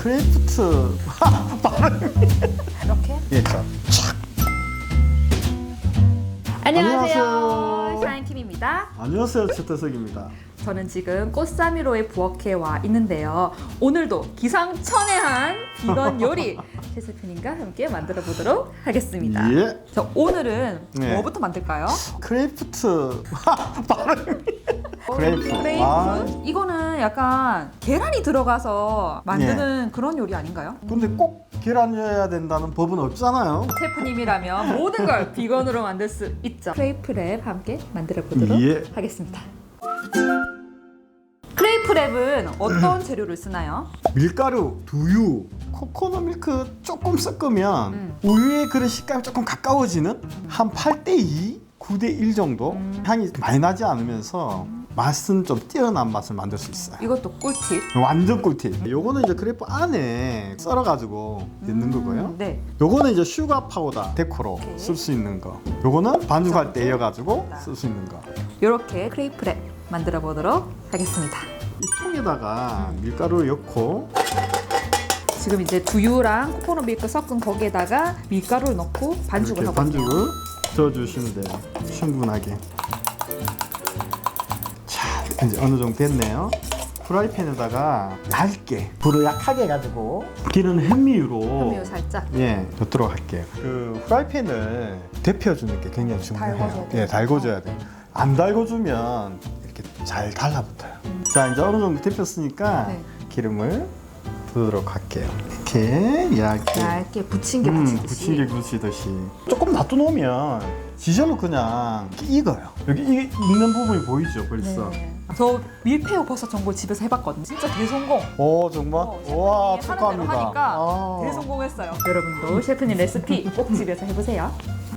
크래프트 이렇게? 예, 자. 안녕하세요. 안녕하세요. 샤인킴입니다. 안녕하세요 최태석입니다. 저는 지금 꽃사미로의 부엌에 와 있는데요. 오늘도 기상천외한 비건 요리 최세핀님과 함께 만들어 보도록 하겠습니다. 예. 자, 오늘은 네. 뭐부터 만들까요? 크래프트 발음이 크레이프. 크레이프? 아. 이거는 약간 계란이 들어가서 만드는 그런 요리 아닌가요? 근데 꼭 계란이어야 된다는 법은 없잖아요. 셰프님이라면 모든 걸 비건으로 만들 수 있죠. 크레이프 랩 함께 만들어 보도록 예. 하겠습니다. 크레이프 랩은 어떤 재료를 쓰나요? 밀가루, 두유, 코코넛 밀크 조금 섞으면 음. 우유의 그런 식감이 조금 가까워지는 한 8대 2, 9대 1 정도 음. 향이 많이 나지 않으면서 맛은 좀 뛰어난 맛을 만들 수 있어요. 이것도 꿀팁. 완전 꿀팁. 요거는 이제 크레프 안에 썰어가지고 넣는 거고요. 음, 네. 요거는 이제 슈가 파우더 데코로 오케이. 쓸 수 있는 거. 요거는 반죽할 때 이어가지고 자. 쓸수 있는 거. 이렇게 크레이프 랩 만들어 보도록 하겠습니다. 이 통에다가 밀가루를 넣고 지금 이제 두유랑 코코넛 밀크 섞은 거기에다가 밀가루를 넣고 반죽을 이렇게 하거든요. 반죽을 저어주시면 돼요. 충분하게. 자, 이제 어느 정도 됐네요. 프라이팬에다가 얇게 불을 약하게 해가지고 기름 현미유로 현미유 살짝. 예 넣도록 할게요. 그 프라이팬을 데펴주는 게 굉장히 중요해요. 달궈줘야 돼요. 예, 달궈줘야 돼요. 안 달궈주면 이렇게 잘 달라붙어요. 자, 이제 어느 정도 데폈으니까 네. 기름을 부도록 할게요. 이렇게 얇게. 얇게 부침개 음, 부치듯이. 부침개 부치듯이 조금 놔둬놓으면 지절로 그냥 익어요. 여기 이- 익는 부분이 보이죠, 벌써. 네. 저 밀푀유 버섯 전골 집에서 해봤거든요. 진짜 대성공. 오 정말? 어, 와 셰프님이 하는 축하합니다. 하니까 아. 대성공했어요. 여러분도 셰프님 레시피 꼭 집에서 해보세요.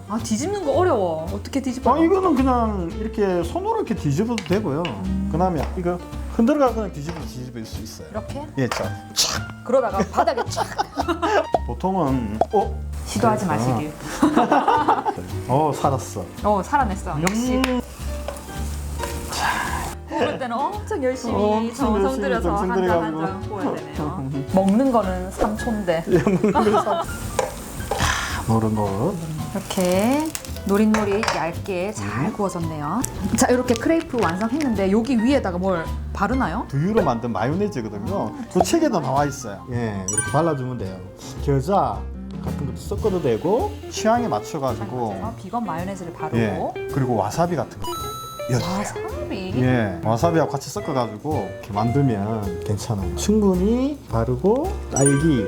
아 뒤집는 거 어려워. 어떻게 뒤집어? 아 이거는 그냥 이렇게 손으로 이렇게 뒤집어도 되고요. 음. 그다음에 이거 흔들어가 그냥 뒤집어 뒤집을 수 있어요. 이렇게? 예, 자, 촥. 그러다가 바닥에 쫙 보통은 어, 시도하지 그래서. 마시길. 어 살았어. 어 살아냈어. 역시. 음, 구울 때는 엄청 열심히 엄청 정성 열심히 들여서 정성 한장한 들여가지고. 장 구워야 되네요. 먹는 거는 삼촌데 예, 먹는 거. 이렇게 노릿노릿 얇게 잘 음. 구워졌네요. 자 이렇게 크레이프 완성했는데 여기 위에다가 뭘 바르나요? 두유로 만든 마요네즈거든요. 그 책에도 나와 있어요. 예, 이렇게 발라주면 돼요. 겨자 같은 것도 섞어도 되고 취향에 맞춰가지고 그래서 비건 마요네즈를 바르고 예, 그리고 와사비 같은 것도 넣어주세요. 와사비 예, 와사비하고 같이 섞어가지고 이렇게 만들면 괜찮아요. 충분히 바르고 딸기.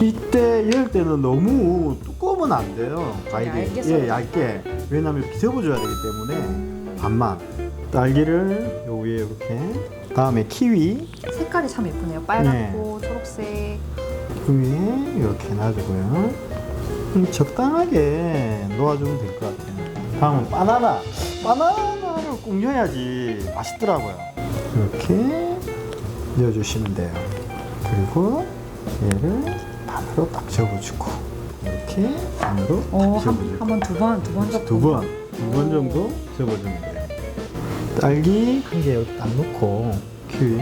이때 열 때는 너무 두꺼우면 안 돼요. 과일이. 얇게 썰어야 예, 얇게. 왜냐면 접어줘야 되기 때문에 반만. 딸기를 요 위에 이렇게. 다음에 키위 색깔이 참 예쁘네요. 빨갛고 초록색. 그 위에 이렇게 놔주고요. 음, 적당하게 놓아주면 될 것 같아요. 다음은 바나나. 바나나를 꼭 넣어야지 맛있더라고요. 이렇게 넣어주시면 돼요. 그리고 얘를 반으로 딱 접어주고 이렇게 반으로 딱 어, 접어주고 한번 두 번, 두 번 정도. 두 번, 두 번 정도 접어주면 돼요. 딸기 한 개 여기 딱 넣고 키위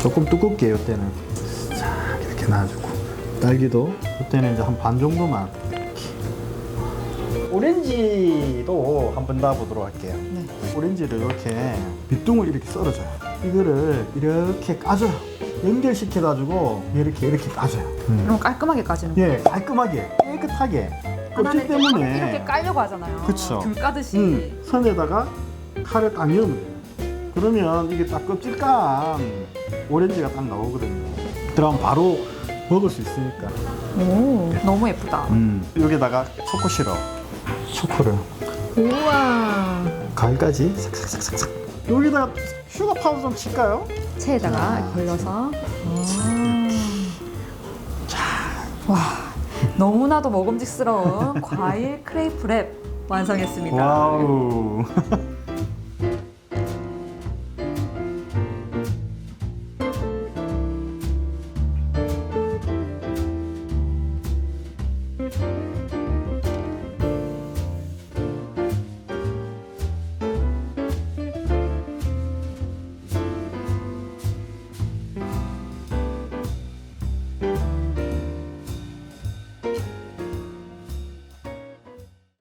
조금 두껍게 이때는 자 이렇게 놔주고 딸기도 이때는 이제 한 반 정도만 오렌지도 한번 놔보도록 할게요. 네. 오렌지를 이렇게 밑둥을 이렇게 썰어줘요. 이거를 이렇게 까줘요. 연결시켜가지고 이렇게 이렇게 까줘요. 음. 그럼 깔끔하게 까지는 예, 깔끔하게 깨끗하게 껍질 하나는 때문에 이렇게 깔려고 하잖아요. 그쵸. 귤 까듯이. 음, 선에다가 칼을 딱 넣으면 돼요. 그러면 이게 딱 껍질 깐 오렌지가 딱 나오거든요. 그럼 바로 먹을 수 있으니까. 오, 너무 예쁘다. 음, 여기다가 초코 시럽, 초코를. 우와. 가을까지 싹싹싹싹싹 여기다 슈가 파우더 좀 칠까요? 체에다가 아, 걸러서. 아. 와 너무나도 먹음직스러운 과일 크레이프 랩 완성했습니다. 와우.